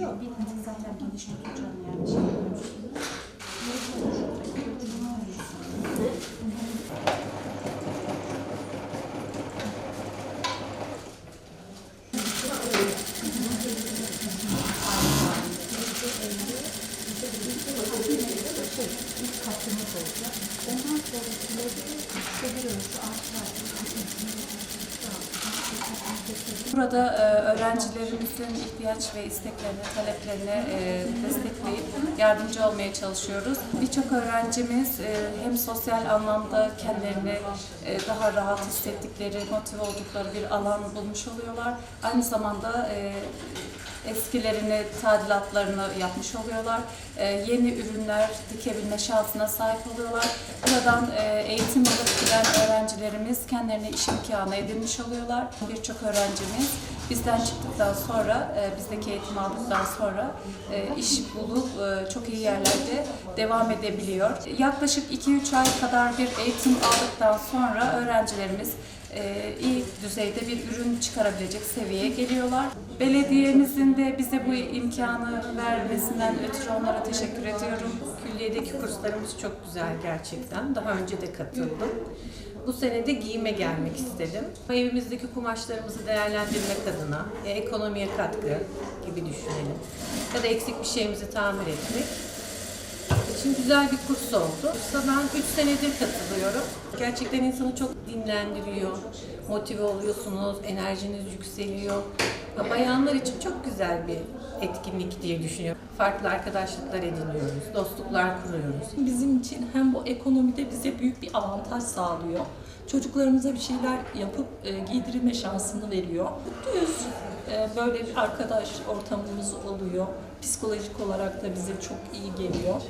Yok birinci zaten geniş tutacağım yani şey. İlk katımız olacak. Ondan sonrakileri şehir ölçü Burada e, öğrencilerimizin ihtiyaç ve isteklerini, taleplerini e, destekleyip yardımcı olmaya çalışıyoruz. Birçok öğrencimiz e, hem sosyal anlamda kendilerini daha rahat hissettikleri, motive oldukları bir alan bulmuş oluyorlar. Aynı zamanda eskilerini, tadilatlarını yapmış oluyorlar. E, yeni ürünler dikebilme şansına sahip oluyorlar. Buradan e, eğitim alıp giden öğrencilerimiz kendilerine iş imkanı edinmiş oluyorlar. Birçok öğrencimiz bizden çıktıktan sonra, e, bizdeki eğitim aldıktan sonra e, iş bulup e, çok iyi yerlerde devam edebiliyor. Yaklaşık 2-3 ay kadar bir eğitim aldıktan sonra öğrencilerimiz iyi düzeyde bir ürün çıkarabilecek seviyeye geliyorlar. Belediyemizin de bize bu imkanı vermesinden ötürü onlara teşekkür ediyorum. Külliyedeki kurslarımız çok güzel gerçekten. Daha önce de katıldım. Bu sene de giyime gelmek istedim. Evimizdeki kumaşlarımızı değerlendirmek adına, e, ekonomiye katkı gibi düşünelim. Ya da eksik bir şeyimizi tamir etmek için güzel bir kurs oldu. Kursa ben 3 senedir katılıyorum. Gerçekten insanı çok dinlendiriyor, motive oluyorsunuz, enerjiniz yükseliyor. Ya Bayanlar için çok güzel bir etkinlik diye düşünüyorum. Farklı arkadaşlıklar ediniyoruz, dostluklar kuruyoruz. Bizim için hem bu ekonomide bize büyük bir avantaj sağlıyor. Çocuklarımıza bir şeyler yapıp e, giydirilme şansını veriyor. Mutluyuz. E, böyle bir arkadaş ortamımız oluyor. Psikolojik olarak da bize çok iyi geliyor.